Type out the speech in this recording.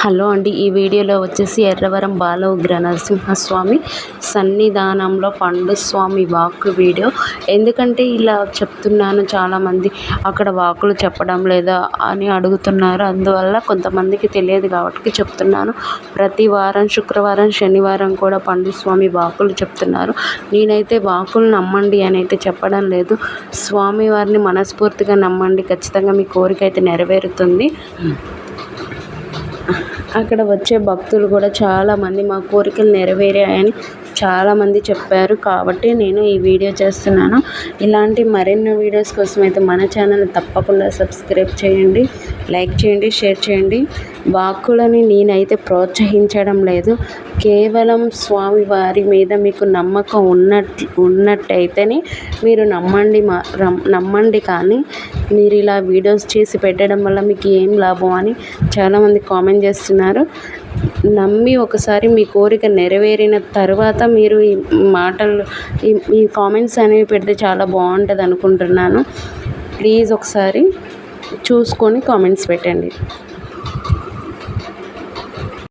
Hello అండి ఈ వీడియోలో వచ్చేసి ఎర్రవరం బాల ఉగ్ర నరసింహస్వామి సన్నిధానంలో పండు స్వామి వాక్ వీడియో. ఎందుకంటే ఇలా చెప్తున్నాను చాలామంది అక్కడ వాకులు చెప్పడం లేదా అని అడుగుతున్నారు. అందువల్ల కొంతమందికి తెలియదు కాబట్టి చెప్తున్నాను. ప్రతి వారం శుక్రవారం శనివారం కూడా పండు స్వామి వాకులు చెప్తున్నారు. నేనైతే వాకులు నమ్మండి అని అయితే చెప్పడం లేదు. స్వామివారిని మనస్ఫూర్తిగా నమ్మండి. ఖచ్చితంగా మీ కోరిక అయితే నెరవేరుతుంది. అక్కడ వచ్చే భక్తులు కూడా చాలామంది మా కోరికలు నెరవేరాయని చాలామంది చెప్పారు కాబట్టి నేను ఈ వీడియో చేస్తున్నాను. ఇలాంటి మరిన్ని వీడియోస్ కోసం అయితే మన ఛానల్ తప్పకుండా సబ్స్క్రైబ్ చేయండి లైక్ చేయండి షేర్ చేయండి. వాక్కులని నేనైతే ప్రోత్సహించడం లేదు. కేవలం స్వామివారి మీద మీకు నమ్మకం ఉన్నట్లు ఉన్నట్టయితేనే మీరు నమ్మండి మా నమ్మండి కానీ మీరు ఇలా వీడియోస్ చేసి పెట్టడం వల్ల మీకు ఏం లాభం అని చాలామంది కామెంట్ చేస్తున్నారు. నమ్మి ఒకసారి మీ కోరిక నెరవేరిన తర్వాత మీరు ఈ మాటలు ఈ ఈ కామెంట్స్ అనేవి పెడితే చాలా బాగుంటుంది అనుకుంటున్నాను. ప్లీజ్ ఒకసారి చూసుకొని కామెంట్స్ పెట్టండి.